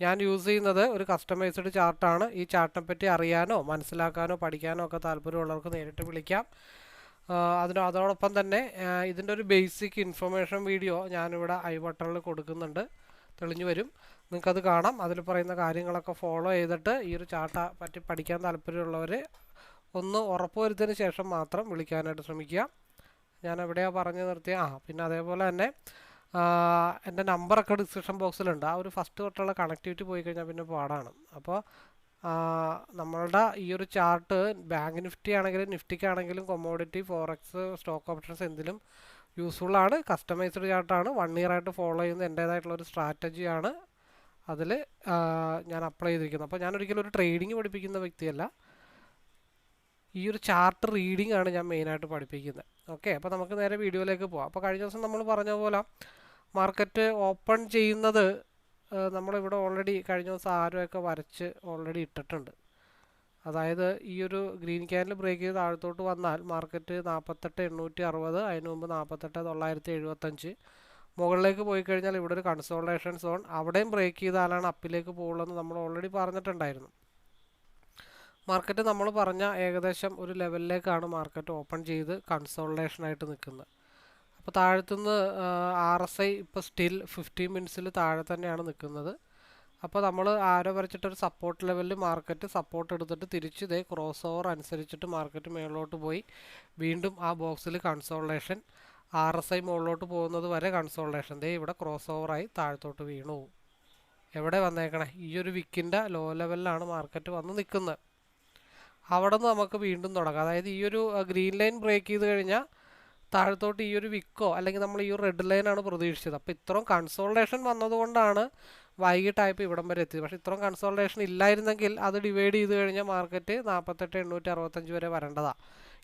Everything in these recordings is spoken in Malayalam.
ഞാൻ യൂസ് ചെയ്യുന്നത് ഒരു കസ്റ്റമൈസ്ഡ് ചാർട്ടാണ്. ഈ ചാർട്ടിനെ പറ്റി അറിയാനോ മനസ്സിലാക്കാനോ പഠിക്കാനോ ഒക്കെ താല്പര്യമുള്ളവർക്ക് നേരിട്ട് വിളിക്കാം. അതിന് അതോടൊപ്പം തന്നെ ഇതിന്റെ ഒരു ബേസിക് ഇൻഫർമേഷൻ വീഡിയോ ഞാനിവിടെ ഐ ബട്ടണിൽ കൊടുക്കുന്നുണ്ട്. തെളിഞ്ഞു വരും. നിങ്ങൾക്കത് കാണാം. അതിൽ പറയുന്ന കാര്യങ്ങളൊക്കെ ഫോളോ ചെയ്തിട്ട് ഈ ഒരു ചാർട്ടെ പറ്റി പഠിക്കാൻ താല്പര്യമുള്ളവർ ഒന്ന് ഉറപ്പുവരുത്തിയതിന് ശേഷം മാത്രം വിളിക്കാനായിട്ട് ശ്രമിക്കുക. ഞാൻ എവിടെയാണ് പറഞ്ഞു നിർത്തിയ? ആ പിന്നെ അതേപോലെ തന്നെ എന്റെ നമ്പറൊക്കെ ഡിസ്ക്രിപ്ഷൻ ബോക്സിലുണ്ട്. ആ ഒരു ഫസ്റ്റ് തൊട്ടുള്ള കണക്ടിവിറ്റി പോയി കഴിഞ്ഞാൽ പിന്നെ പാടാണ്. അപ്പോൾ നമ്മളുടെ ഈ ഒരു ചാർട്ട് ബാങ്ക് നിഫ്റ്റി ആണെങ്കിലും നിഫ്റ്റിക്കാണെങ്കിലും കൊമോഡിറ്റി ഫോറക്സ് സ്റ്റോക്ക് ഓപ്ഷൻസ് എന്തിലും യൂസ്ഫുൾ ആണ്. കസ്റ്റമൈസ്ഡ് ചാർട്ടാണ്. വൺ ഇയർ ആയിട്ട് ഫോളോ ചെയ്യുന്ന എന്റേതായിട്ടുള്ള ഒരു സ്ട്രാറ്റജിയാണ് അതിൽ ഞാൻ അപ്ലൈ ചെയ്തിരിക്കുന്നത്. അപ്പോൾ ഞാൻ ഒരിക്കലും ഒരു ട്രേഡിംഗ് പഠിപ്പിക്കുന്ന വ്യക്തിയല്ല. ഈ ഒരു ചാർട്ട് റീഡിംഗ് ആണ് ഞാൻ മെയിനായിട്ട് പഠിപ്പിക്കുന്നത്. ഓക്കെ അപ്പോൾ നമുക്ക് നേരെ വീഡിയോയിലേക്ക് പോവാം. അപ്പോൾ കഴിഞ്ഞ ദിവസം നമ്മൾ പറഞ്ഞ പോലെ മാർക്കറ്റ് ഓപ്പൺ ചെയ്യുന്നത് നമ്മളിവിടെ ഓൾറെഡി കഴിഞ്ഞ ദിവസം ആരുമൊക്കെ വരച്ച് ഓൾറെഡി ഇട്ടിട്ടുണ്ട്. അതായത് ഈ ഒരു ഗ്രീൻ ക്യാൻഡിൽ ബ്രേക്ക് ചെയ്ത് താഴത്തോട്ട് വന്നാൽ മാർക്കറ്റ് നാൽപ്പത്തെട്ട് എണ്ണൂറ്റി അറുപത് അതിന് മുമ്പ് നാൽപ്പത്തെട്ട് തൊള്ളായിരത്തി എഴുപത്തഞ്ച്. മുകളിലേക്ക് പോയി കഴിഞ്ഞാൽ ഇവിടെ ഒരു കൺസോൾട്ടേഷൻ സോൺ അവിടെയും ബ്രേക്ക് ചെയ്താലാണ് അപ്പിലേക്ക് പോകുള്ളതെന്ന് നമ്മൾ ഓൾറെഡി പറഞ്ഞിട്ടുണ്ടായിരുന്നു. മാർക്കറ്റ് നമ്മൾ പറഞ്ഞ ഏകദേശം ഒരു ലെവലിലേക്കാണ് മാർക്കറ്റ് ഓപ്പൺ ചെയ്ത് കൺസോൾട്ടേഷനായിട്ട് നിൽക്കുന്നത്. അപ്പോൾ താഴത്തുനിന്ന് ആർ എസ് ഐ ഇപ്പോൾ സ്റ്റിൽ ഫിഫ്റ്റീൻ മിനിറ്റ്സിൽ താഴെ തന്നെയാണ് നിൽക്കുന്നത് അപ്പോൾ നമ്മൾ ആരോ വരച്ചിട്ടൊരു സപ്പോർട്ട് ലെവലിൽ മാർക്കറ്റ് സപ്പോർട്ട് എടുത്തിട്ട് തിരിച്ച് ഇതേ ക്രോസ് ഓവർ അനുസരിച്ചിട്ട് മാർക്കറ്റ് മുകളിലോട്ട് പോയി വീണ്ടും ആ ബോക്സിൽ കൺസോൾട്ടേഷൻ ആർ എസ് ഐ മുകളിലോട്ട് പോകുന്നത് വരെ കൺസോൾട്ടേഷൻ ദേ ഇവിടെ ക്രോസ് ഓവറായി താഴത്തോട്ട് വീണു. എവിടെ വന്നേക്കണേ? ഈ ഒരു വിക്കിന്റെ ലോ ലെവലിലാണ് മാർക്കറ്റ് വന്ന് നിൽക്കുന്നത് അവിടെ നിന്ന് നമുക്ക് വീണ്ടും തുടങ്ങാം. അതായത് ഈ ഒരു ഗ്രീൻ ലൈൻ ബ്രേക്ക് ചെയ്ത് കഴിഞ്ഞാൽ താഴത്തോട്ട് ഈ ഒരു വിക്കോ അല്ലെങ്കിൽ നമ്മൾ ഈ ഒരു റെഡ് ലൈനാണ് പ്രതീക്ഷിച്ചത്. അപ്പോൾ ഇത്രയും കൺസോൾട്ടേഷൻ വന്നതുകൊണ്ടാണ് വൈകിട്ടായപ്പോൾ ഇവിടം വരെ എത്തിയത്. പക്ഷേ ഇത്രയും കൺസോൾട്ടേഷൻ ഇല്ലായിരുന്നെങ്കിൽ അത് ഡിവൈഡ് ചെയ്ത് കഴിഞ്ഞാൽ മാർക്കറ്റ് നാൽപ്പത്തെട്ട് എണ്ണൂറ്റി അറുപത്തഞ്ച് വരെ വരേണ്ടതാണ്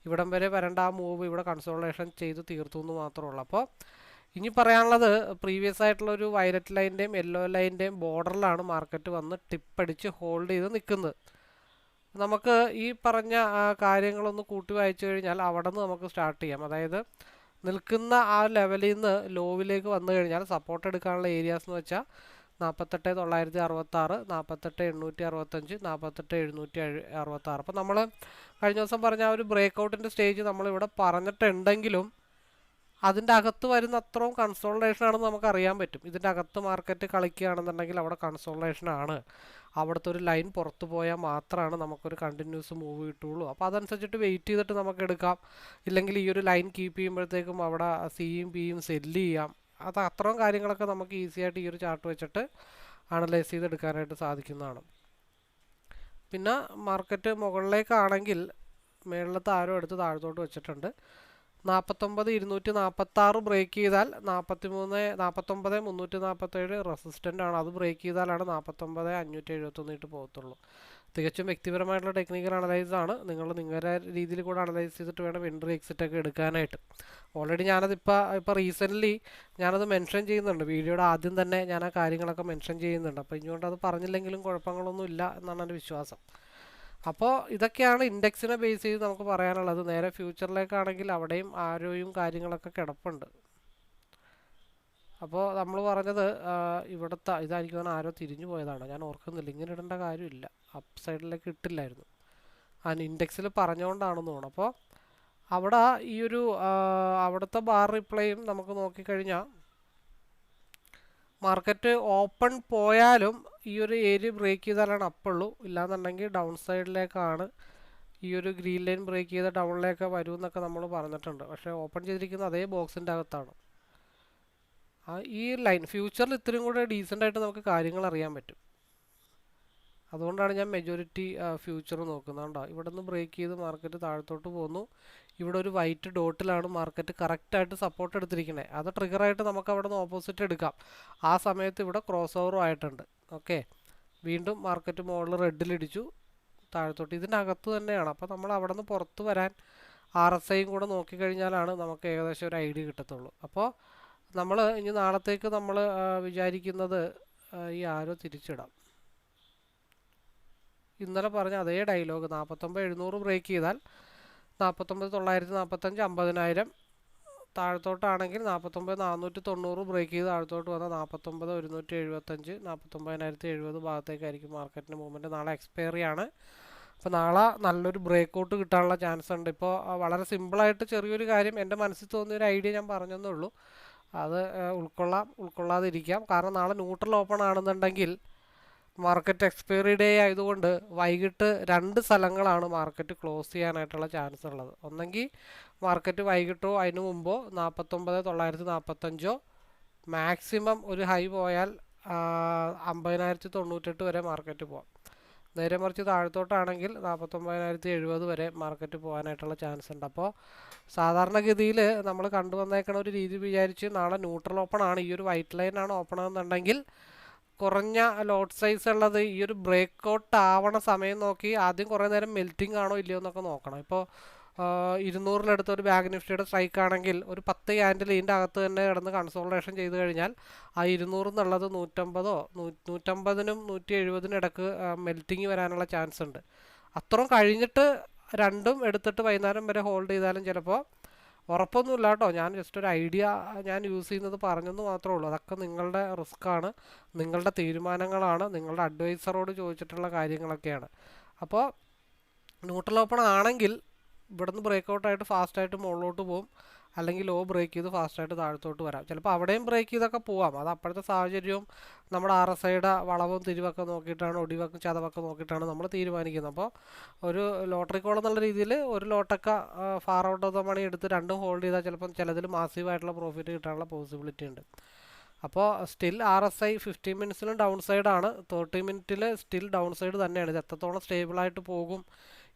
ഇവിടം വരെ വരേണ്ട ആ മൂവ് ഇവിടെ കൺസോൾട്ടേഷൻ ചെയ്ത് തീർത്തു എന്ന് മാത്രമേ ഉള്ളൂ. അപ്പോൾ ഇനി പറയാനുള്ളത് പ്രീവിയസ് ആയിട്ടുള്ള ഒരു വയലറ്റ് ലൈന്റെയും യെല്ലോ ലൈന്റെയും ബോർഡറിലാണ് മാർക്കറ്റ് വന്ന് ടിപ്പടിച്ച് ഹോൾഡ് ചെയ്ത് നിൽക്കുന്നത്. നമുക്ക് ഈ പറഞ്ഞ കാര്യങ്ങളൊന്ന് കൂട്ടി വായിച്ചു കഴിഞ്ഞാൽ അവിടെ നിന്ന് നമുക്ക് സ്റ്റാർട്ട് ചെയ്യാം. അതായത് നിൽക്കുന്ന ആ ലെവലിൽ നിന്ന് ലോവിലേക്ക് വന്നു കഴിഞ്ഞാൽ സപ്പോർട്ട് എടുക്കാനുള്ള ഏരിയാസ് എന്ന് വെച്ചാൽ നാൽപ്പത്തെട്ട് തൊള്ളായിരത്തി അറുപത്താറ് നാൽപ്പത്തെട്ട് എണ്ണൂറ്റി അറുപത്തഞ്ച് നാൽപ്പത്തെട്ട് എഴുന്നൂറ്റി എഴു അറുപത്താറ്. അപ്പോൾ നമ്മൾ കഴിഞ്ഞ ദിവസം പറഞ്ഞ ആ ഒരു ബ്രേക്ക് ഔട്ടിന്റെ സ്റ്റേജ് നമ്മളിവിടെ പറഞ്ഞിട്ടുണ്ടെങ്കിലും അതിന്റെ അകത്ത് വരുന്ന അത്രയും കൺസോൾട്ടേഷൻ ആണെന്ന് നമുക്ക് അറിയാൻ പറ്റും. ഇതിന്റെ അകത്ത് മാർക്കറ്റ് കളിക്കുകയാണെന്നുണ്ടെങ്കിൽ അവിടെ കൺസോൾട്ടേഷൻ ആണ്. അവിടുത്തെ ഒരു ലൈൻ പുറത്തു പോയാൽ മാത്രമാണ് നമുക്കൊരു കണ്ടിന്യൂസ് മൂവ് കിട്ടുള്ളൂ അപ്പോൾ അതനുസരിച്ചിട്ട് വെയിറ്റ് ചെയ്തിട്ട് നമുക്ക് എടുക്കാം. ഇല്ലെങ്കിൽ ഈ ഒരു ലൈൻ കീപ്പ് ചെയ്യുമ്പോഴത്തേക്കും അവിടെ സിയും പിയും സെല്ല് ചെയ്യാം. അത് അത്രയും കാര്യങ്ങളൊക്കെ നമുക്ക് ഈസി ആയിട്ട് ഈ ഒരു ചാർട്ട് വെച്ചിട്ട് അനലൈസ് ചെയ്തെടുക്കാനായിട്ട് സാധിക്കുന്നതാണ്. പിന്നെ മാർക്കറ്റ് മുകളിലേക്കാണെങ്കിൽ മേളിലത്തെ ആരോ എടുത്ത് താഴത്തോട്ട് വെച്ചിട്ടുണ്ട്. നാൽപ്പത്തൊമ്പത് ഇരുന്നൂറ്റി നാൽപ്പത്താറ് ബ്രേക്ക് ചെയ്താൽ നാൽപ്പത്തി മൂന്ന് നാൽപ്പത്തൊമ്പത് മുന്നൂറ്റി നാൽപ്പത്തേഴ് റെസിസ്റ്റന്റ് ആണ്. അത് ബ്രേക്ക് ചെയ്താലാണ് നാൽപ്പത്തൊമ്പത് അഞ്ഞൂറ്റി എഴുപത്തൊന്നിട്ട് പോകത്തുള്ളൂ. തികച്ചും വ്യക്തിപരമായിട്ടുള്ള ടെക്നിക്കൽ അനലൈസ് ആണ്. നിങ്ങൾ നിങ്ങളുടെ രീതിയിൽ കൂടെ അനലൈസ് ചെയ്തിട്ട് വേണം എൻട്രി എക്സിറ്റ് ഒക്കെ എടുക്കാനായിട്ട്. ഓൾറെഡി ഞാനത് ഇപ്പോൾ റീസെന്റ്ലി ഞാനത് മെൻഷൻ ചെയ്യുന്നുണ്ട്. വീഡിയോയുടെ ആദ്യം തന്നെ ഞാൻ ആ കാര്യങ്ങളൊക്കെ മെൻഷൻ ചെയ്യുന്നുണ്ട്. അപ്പോൾ ഇനിയോണ്ട് അത് പറഞ്ഞില്ലെങ്കിലും കുഴപ്പങ്ങളൊന്നും ഇല്ല എന്നാണ് എന്റെ വിശ്വാസം. അപ്പോൾ ഇതൊക്കെയാണ് ഇൻഡെക്സിനെ ബേസ് ചെയ്ത് നമുക്ക് പറയാനുള്ളത്. നേരെ ഫ്യൂച്ചറിലേക്കാണെങ്കിൽ അവിടെയും ആരോയും കാര്യങ്ങളൊക്കെ കിടപ്പുണ്ട്. അപ്പോൾ നമ്മൾ പറഞ്ഞത് ഇവിടുത്തെ ഇതായിരിക്കും ആരോ തിരിഞ്ഞു പോയതാണ്. ഞാൻ ഓർക്കുന്നില്ല. ഇങ്ങനെ ഇടേണ്ട കാര്യമില്ല. അപ്പ് സൈഡിലേക്ക് ഇട്ടില്ലായിരുന്നു. ആ ഇൻഡെക്സിൽ പറഞ്ഞുകൊണ്ടാണെന്ന് തോന്നുന്നു. അപ്പോൾ അവിടെ ഈ ഒരു അവിടുത്തെ ബാർ റിപ്ലൈയും നമുക്ക് നോക്കിക്കഴിഞ്ഞാൽ മാർക്കറ്റ് ഓപ്പൺ പോയാലും ഈ ഒരു ഏരിയ ബ്രേക്ക് ചെയ്താലാണ് അപ്പുള്ളൂ. ഇല്ലാന്നുണ്ടെങ്കിൽ ഡൗൺ സൈഡിലേക്കാണ് ഈ ഒരു ഗ്രീൻ ലൈൻ ബ്രേക്ക് ചെയ്ത ഡൗണിലേക്ക് വരൂ എന്നൊക്കെ നമ്മൾ പറഞ്ഞിട്ടുണ്ട്. പക്ഷേ ഓപ്പൺ ചെയ്തിരിക്കുന്ന അതേ ബോക്സിന്റെ അകത്താണ്. ആ ഈ ലൈൻ ഫ്യൂച്ചറിൽ ഇത്രയും കൂടെ ഡീസന്റ് ആയിട്ട് നമുക്ക് കാര്യങ്ങൾ അറിയാൻ പറ്റും. അതുകൊണ്ടാണ് ഞാൻ മെജോറിറ്റി ഫ്യൂച്ചർ നോക്കുന്നത്. കണ്ടോ? ഇവിടെ നിന്ന് ബ്രേക്ക് ചെയ്ത് മാർക്കറ്റ് താഴത്തോട്ട് പോകുന്നു ഇവിടെ ഒരു വൈറ്റ് ഡോട്ടിലാണ് മാർക്കറ്റ് കറക്റ്റായിട്ട് സപ്പോർട്ട് എടുത്തിരിക്കുന്നത് അത് ട്രിഗറായിട്ട് നമുക്ക് അവിടെ നിന്ന് ഓപ്പോസിറ്റ് എടുക്കാം. ആ സമയത്ത് ഇവിടെ ക്രോസ് ഓവറും ആയിട്ടുണ്ട്. ഓക്കെ. വീണ്ടും മാർക്കറ്റ് മുകളിൽ റെഡിലിടിച്ചു താഴത്തോട്ട് ഇതിനകത്ത് തന്നെയാണ്. അപ്പോൾ നമ്മൾ അവിടെ നിന്ന് പുറത്ത് വരാൻ ആർ എസ് ഐയും കൂടെ നോക്കിക്കഴിഞ്ഞാലാണ് നമുക്ക് ഏകദേശം ഒരു ഐഡിയ കിട്ടത്തുള്ളൂ. അപ്പോൾ നമ്മൾ ഇനി നാളത്തേക്ക് നമ്മൾ വിചാരിക്കുന്നത് ഈ ആരോ തിരിച്ചിടാം. ഇന്നലെ പറഞ്ഞ അതേ ഡയലോഗ് നാൽപ്പത്തൊമ്പത് എഴുന്നൂറ് ബ്രേക്ക് ചെയ്താൽ നാൽപ്പത്തൊമ്പത് തൊള്ളായിരത്തി നാൽപ്പത്തഞ്ച് അമ്പതിനായിരം താഴത്തോട്ടാണെങ്കിൽ നാൽപ്പത്തൊമ്പത് നാനൂറ്റി തൊണ്ണൂറ് ബ്രേക്ക് ചെയ്ത് താഴത്തോട്ട് വന്നാൽ നാൽപ്പത്തൊമ്പത് ഒരുന്നൂറ്റി എഴുപത്തഞ്ച് നാൽപ്പത്തൊമ്പതിനായിരത്തി എഴുപത് ഭാഗത്തേക്കായിരിക്കും മാർക്കറ്റിന്റെ മൂവ്മെന്റ് നാളെ എക്സ്പയറി ആണ്. അപ്പോൾ നാളെ നല്ലൊരു ബ്രേക്ക് ഔട്ട് കിട്ടാനുള്ള ചാൻസ് ഉണ്ട്. ഇപ്പോൾ വളരെ സിമ്പിളായിട്ട് ചെറിയൊരു കാര്യം എന്റെ മനസ്സിൽ തോന്നിയ ഒരു ഐഡിയ ഞാൻ പറഞ്ഞതേ ഉള്ളൂ. അത് ഉൾക്കൊള്ളാം ഉൾക്കൊള്ളാതിരിക്കാം. കാരണം നാളെ ന്യൂട്രൽ ഓപ്പൺ ആണെന്നുണ്ടെങ്കിൽ മാർക്കറ്റ് എക്സ്പയറി ഡേ ആയതുകൊണ്ട് വൈകിട്ട് രണ്ട് സ്ഥലങ്ങളാണ് മാർക്കറ്റ് ക്ലോസ് ചെയ്യാനായിട്ടുള്ള ചാൻസ് ഉള്ളത്. ഒന്നെങ്കിൽ മാർക്കറ്റ് വൈകിട്ടോ അതിന് മുമ്പോ നാൽപ്പത്തൊമ്പത് തൊള്ളായിരത്തി നാൽപ്പത്തഞ്ചോ മാക്സിമം ഒരു ഹൈ പോയാൽ അമ്പതിനായിരത്തി തൊണ്ണൂറ്റെട്ട് വരെ മാർക്കറ്റ് പോകാം നേരെ മറിച്ച് താഴത്തോട്ടാണെങ്കിൽ നാൽപ്പത്തൊമ്പതിനായിരത്തി എഴുപത് വരെ മാർക്കറ്റ് പോകാനായിട്ടുള്ള ചാൻസ് ഉണ്ട്. അപ്പോൾ സാധാരണഗതിയിൽ നമ്മൾ കണ്ടുവന്നേക്കണ ഒരു രീതി വിചാരിച്ച് നാളെ ന്യൂട്രൽ ഓപ്പൺ ആണ്. ഈ ഒരു വൈറ്റ് ലൈൻ ആണ് ഓപ്പൺ ആണെന്നുണ്ടെങ്കിൽ കുറഞ്ഞ ലോട്ട് സൈസ് ഉള്ളത് ഈ ഒരു ബ്രേക്ക് ഔട്ട് ആവണ സമയം നോക്കി ആദ്യം കുറേ നേരം മെൽറ്റിംഗ് ആണോ ഇല്ലയോ എന്നൊക്കെ നോക്കണം. ഇപ്പോൾ ഇരുന്നൂറിലെടുത്ത ഒരു ബാഗ് നിഫ്റ്റിയുടെ സ്ട്രൈക്ക് ആണെങ്കിൽ ഒരു പത്ത് ക്യാൻഡിൽ ഇതിന്റെ അകത്ത് തന്നെ കിടന്ന് കൺസോൾട്ടേഷൻ ചെയ്ത് കഴിഞ്ഞാൽ ആ ഇരുന്നൂറ് എന്നുള്ളത് നൂറ്റമ്പതോ നൂ- നൂറ്റമ്പതിനും നൂറ്റി എഴുപതിനും ഇടയ്ക്ക് മെൽറ്റിങ് വരാനുള്ള ചാൻസ് ഉണ്ട്. അത്രയും കഴിഞ്ഞിട്ട് രണ്ടും എടുത്തിട്ട് വൈകുന്നേരം വരെ ഹോൾഡ് ചെയ്താലും ചിലപ്പോൾ ഉറപ്പൊന്നുമില്ല കേട്ടോ ഞാൻ ജസ്റ്റ് ഒരു ഐഡിയ ഞാൻ യൂസ് ചെയ്യുന്നത് പറഞ്ഞെന്ന് മാത്രമേ ഉള്ളൂ. അതൊക്കെ നിങ്ങളുടെ റിസ്ക്കാണ് നിങ്ങളുടെ തീരുമാനങ്ങളാണ് നിങ്ങളുടെ അഡ്വൈസറോട് ചോദിച്ചിട്ടുള്ള കാര്യങ്ങളൊക്കെയാണ്. അപ്പോൾ ന്യൂട്രൽ ഓപ്പൺ ആണെങ്കിൽ ഇവിടുന്ന് ബ്രേക്ക് ഔട്ടായിട്ട് ഫാസ്റ്റായിട്ട് മുകളിലോട്ട് പോകും അല്ലെങ്കിൽ ലോ ബ്രേക്ക് ചെയ്ത് ഫാസ്റ്റായിട്ട് താഴത്തോട്ട് വരാം. ചിലപ്പോൾ അവിടെയും ബ്രേക്ക് ചെയ്തൊക്കെ പോവാം. അത് അപ്പോഴത്തെ സാഹചര്യവും നമ്മുടെ ആർ എസ് ഐയുടെ വളവും തിരിവൊക്കെ നോക്കിയിട്ടാണ് ഒടിവൊക്കെ ചതവൊക്കെ നോക്കിയിട്ടാണ് നമ്മൾ തീരുമാനിക്കുന്നത്. അപ്പോൾ ഒരു ലോട്ടറി കോൾ എന്നുള്ള രീതിയിൽ ഒരു ലോട്ടൊക്കെ far out of the money എടുത്ത് രണ്ടും ഹോൾഡ് ചെയ്താൽ ചിലപ്പം ചിലതിൽ മാസീവായിട്ടുള്ള പ്രോഫിറ്റ് കിട്ടാനുള്ള പോസിബിലിറ്റി ഉണ്ട്. അപ്പോൾ still R S I fifteen മിനിറ്റ്സിലും down സൈഡാണ് തേർട്ടി മിനിറ്റിൽ സ്റ്റിൽ ഡൗൺ സൈഡ് തന്നെയാണ്. ഇത് എത്രത്തോളം സ്റ്റേബിളായിട്ട് പോകും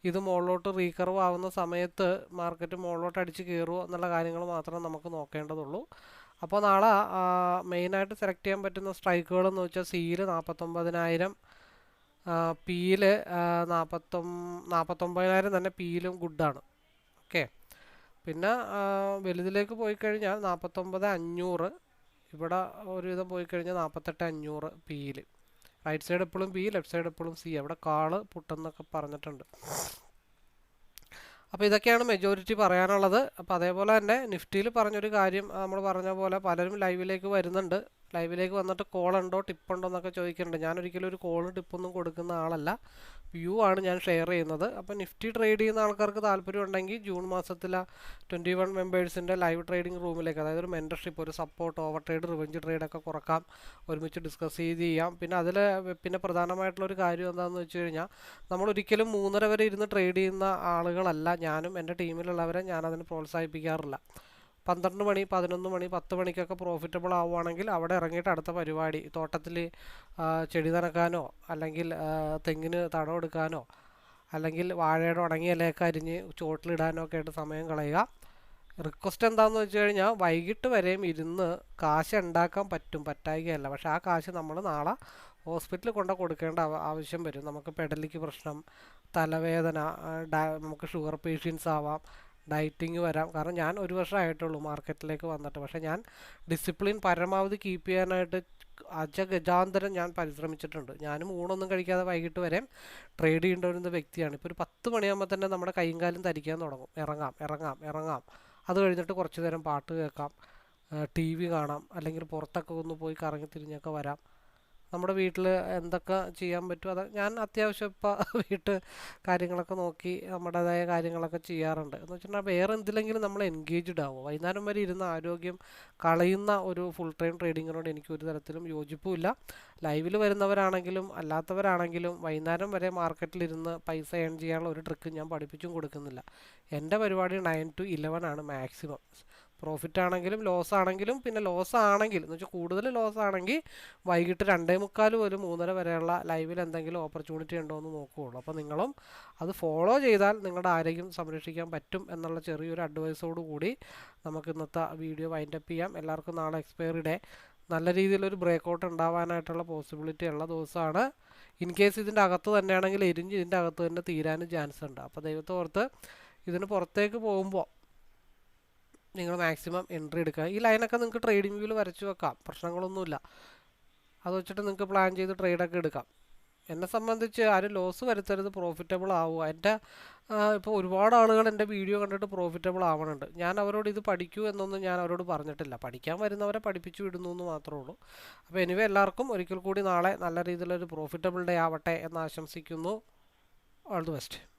ഇത് മുകളിലോട്ട് റീകർവ് ആവുന്ന സമയത്ത് മാർക്കറ്റ് മുകളിലോട്ട് അടിച്ച് കയറുമോ എന്നുള്ള കാര്യങ്ങൾ മാത്രമേ നമുക്ക് നോക്കേണ്ടതുള്ളൂ. അപ്പോൾ നാളെ മെയിനായിട്ട് സെലക്ട് ചെയ്യാൻ പറ്റുന്ന സ്ട്രൈക്കുകൾ എന്ന് വെച്ചാൽ സിയിൽ നാൽപ്പത്തൊമ്പതിനായിരം പിയിൽ നാൽപ്പത്തൊം നാൽപ്പത്തൊമ്പതിനായിരം തന്നെ പിയിലും ഗുഡാണ് ഓക്കെ? പിന്നെ വലുതിലേക്ക് പോയി കഴിഞ്ഞാൽ നാൽപ്പത്തൊമ്പത് അഞ്ഞൂറ് ഇവിടെ ഒരുവിധം പോയി കഴിഞ്ഞാൽ നാൽപ്പത്തെട്ട് അഞ്ഞൂറ് പിയിൽ റൈറ്റ് സൈഡ് എപ്പോഴും ബി ലെഫ്റ്റ് സൈഡ് എപ്പോഴും സി. അവിടെ കാൾ പുട്ടെന്നൊക്കെ പറഞ്ഞിട്ടുണ്ട്. അപ്പോൾ ഇതൊക്കെയാണ് മെജോറിറ്റി പറയാനുള്ളത്. അപ്പോൾ അതേപോലെ തന്നെ നിഫ്റ്റിയിൽ പറഞ്ഞൊരു കാര്യം നമ്മൾ പറഞ്ഞ പോലെ പലരും ലൈവിലേക്ക് വരുന്നുണ്ട്. ലൈവിലേക്ക് വന്നിട്ട് കോൾ ഉണ്ടോ ടിപ്പ് ഉണ്ടോ എന്നൊക്കെ ചോദിക്കുന്നുണ്ട്. ഞാൻ ഒരിക്കലും ഒരു കോളും ടിപ്പൊന്നും കൊടുക്കുന്ന ആളല്ല. വ്യൂ ആണ് ഞാൻ ഷെയർ ചെയ്യുന്നത്. അപ്പോൾ നിഫ്റ്റി ട്രേഡ് ചെയ്യുന്ന ആൾക്കാർക്ക് താല്പര്യം ഉണ്ടെങ്കിൽ ജൂൺ മാസത്തിലെ ട്വന്റി വൺ മെമ്പേഴ്സിന്റെ ലൈവ് ട്രേഡിംഗ് റൂമിലേക്ക് അതായത് ഒരു മെന്റർഷിപ്പ് ഒരു support over trade revenge trade ഒക്കെ കുറക്കാം. ഒരുമിച്ച് ഡിസ്കസ് ചെയ്ത് ചെയ്യാം. പിന്നെ അതിൽ പിന്നെ പ്രധാനമായിട്ടുള്ള ഒരു കാര്യം എന്താണെന്ന് വെച്ച് കഴിഞ്ഞാൽ നമ്മൾ ഒരിക്കലും മൂന്നര വരെ ഇരുന്ന് ട്രേഡ് ചെയ്യുന്ന ആളുകളല്ല. ഞാനും എന്റെ ടീമിലുള്ളവരെ ഞാനതിന് പ്രോത്സാഹിപ്പിക്കാറില്ല. പന്ത്രണ്ട് മണി പതിനൊന്ന് മണി പത്ത് മണിക്കൊക്കെ പ്രോഫിറ്റബിൾ ആവുകയാണെങ്കിൽ അവിടെ ഇറങ്ങിയിട്ട് അടുത്ത പരിപാടി. തോട്ടത്തിൽ ചെടി നനക്കാനോ അല്ലെങ്കിൽ തെങ്ങിന് തടം എടുക്കാനോ അല്ലെങ്കിൽ വാഴയുടെ ഉണങ്ങിയ ഇലയൊക്കെ അരിഞ്ഞ് ചോട്ടിലിടാനോ ഒക്കെ ആയിട്ട് സമയം കളയുക. റിക്വസ്റ്റ് എന്താണെന്ന് വെച്ച് കഴിഞ്ഞാൽ വൈകിട്ട് വരെയും ഇരുന്ന് കാശ് ഉണ്ടാക്കാൻ പറ്റും പറ്റായികയല്ല. പക്ഷെ ആ കാശ് നമ്മൾ നാളെ ഹോസ്പിറ്റലിൽ കൊണ്ട് കൊടുക്കേണ്ട ആവശ്യം വരും. നമുക്ക് പെടലിക്ക് പ്രശ്നം തലവേദന നമുക്ക് ഷുഗർ പേഷ്യൻസ് ആവാം ഡയറ്റിങ് വരാം. കാരണം ഞാൻ ഒരു വർഷം ആയിട്ടുള്ളൂ മാർക്കറ്റിലേക്ക് വന്നിട്ട്. പക്ഷേ ഞാൻ ഡിസിപ്ലിൻ പരമാവധി കീപ്പ് ചെയ്യാനായിട്ട് അജഗജാന്തരം ഞാൻ പരിശ്രമിച്ചിട്ടുണ്ട്. ഞാനും ഊണൊന്നും കഴിക്കാതെ വൈകിട്ട് വരെ ട്രേഡ് ചെയ്യേണ്ട ഒരു വ്യക്തിയാണ്. ഇപ്പോൾ ഒരു പത്ത് മണിയാകുമ്പോൾ തന്നെ നമ്മുടെ കൈയും കാലും തുടങ്ങും. ഇറങ്ങാം ഇറങ്ങാം ഇറങ്ങാം. അത് കഴിഞ്ഞിട്ട് കുറച്ച് നേരം പാട്ട് കേൾക്കാം ടി വി കാണാം അല്ലെങ്കിൽ പുറത്തൊക്കെ ഒന്ന് പോയി കറങ്ങി തിരിഞ്ഞൊക്കെ വരാം. നമ്മുടെ വീട്ടിൽ എന്തൊക്കെ ചെയ്യാൻ പറ്റും? അത് ഞാൻ അത്യാവശ്യം ഇപ്പോൾ വീട്ട് കാര്യങ്ങളൊക്കെ നോക്കി നമ്മുടേതായ കാര്യങ്ങളൊക്കെ ചെയ്യാറുണ്ട്. എന്ന് വെച്ചിട്ടുണ്ടെങ്കിൽ വേറെ എന്തിലെങ്കിലും നമ്മൾ എൻഗേജ്ഡ് ആവും? വൈകുന്നേരം വരെ ഇരുന്ന ആരോഗ്യം കളയുന്ന ഒരു ഫുൾ ടൈം ട്രേഡിങ്ങിനോട് എനിക്ക് ഒരു തരത്തിലും യോജിപ്പുമില്ല. ലൈവിൽ വരുന്നവരാണെങ്കിലും അല്ലാത്തവരാണെങ്കിലും വൈകുന്നേരം വരെ മാർക്കറ്റിലിരുന്ന് പൈസ ഏൺ ചെയ്യാനുള്ള ഒരു ട്രിക്ക് ഞാൻ പഠിപ്പിച്ചും കൊടുക്കുന്നില്ല. എന്റെ പരിപാടി നയൻ ടു ഇലവൻ ആണ് മാക്സിമം പ്രോഫിറ്റ് ആണെങ്കിലും ലോസ് ആണെങ്കിലും പിന്നെ ലോസ് ആണെങ്കിൽ എന്ന് വെച്ചാൽ കൂടുതൽ ലോസ് ആണെങ്കിൽ വൈകിട്ട് രണ്ടേ മുക്കാൽ പോലും മൂന്നര വരെയുള്ള ലൈവിൽ എന്തെങ്കിലും ഓപ്പർച്യൂണിറ്റി ഉണ്ടോ എന്ന് നോക്കുകയുള്ളൂ അപ്പോൾ നിങ്ങളും അത് ഫോളോ ചെയ്താൽ നിങ്ങളുടെ ആരോഗ്യം സംരക്ഷിക്കാൻ പറ്റും എന്നുള്ള ചെറിയൊരു അഡ്വൈസോട് കൂടി നമുക്ക് ഇന്നത്തെ വീഡിയോ വൈൻഡപ്പ് ചെയ്യാം. എല്ലാവർക്കും നാളെ എക്സ്പയറി ഡേ നല്ല രീതിയിലൊരു ബ്രേക്കൗട്ട് ഉണ്ടാവാനായിട്ടുള്ള പോസിബിലിറ്റി ഉള്ള ദിവസമാണ്. ഇൻ കേസ് ഇതിന്റെ അകത്ത് തന്നെയാണെങ്കിൽ എരിഞ്ഞ് ഇതിന്റെ അകത്ത് തന്നെ തീരാനും ചാൻസ് ഉണ്ട്. അപ്പോൾ ദൈവത്തോർത്ത് ഇതിന് പുറത്തേക്ക് പോകുമ്പോൾ നിങ്ങൾ മാക്സിമം എൻട്രി എടുക്കുക. ഈ ലൈനൊക്കെ നിങ്ങൾക്ക് ട്രേഡിംഗ് വ്യൂവിൽ വരച്ചു വെക്കാം. പ്രശ്നങ്ങളൊന്നുമില്ല. അത് വെച്ചിട്ട് നിങ്ങൾക്ക് പ്ലാൻ ചെയ്ത് ട്രേഡൊക്കെ എടുക്കാം. എന്നെ സംബന്ധിച്ച് ആരും ലോസ് വരുത്തരുത്. പ്രോഫിറ്റബിൾ ആവുക. എന്റെ ഇപ്പോൾ ഒരുപാട് ആളുകൾ എന്റെ വീഡിയോ കണ്ടിട്ട് പ്രോഫിറ്റബിൾ ആവണുണ്ട്. ഞാൻ അവരോട് ഇത് പഠിക്കൂ എന്നൊന്നും ഞാൻ അവരോട് പറഞ്ഞിട്ടില്ല. പഠിക്കാൻ വരുന്നവരെ പഠിപ്പിച്ചു വിടുന്നു എന്ന് മാത്രമേ ഉള്ളൂ. അപ്പോൾ എനിവേ എല്ലാവർക്കും ഒരിക്കൽ കൂടി നാളെ നല്ല രീതിയിലൊരു പ്രോഫിറ്റബിൾ ഡേ ആവട്ടെ എന്ന് ആശംസിക്കുന്നു. All the best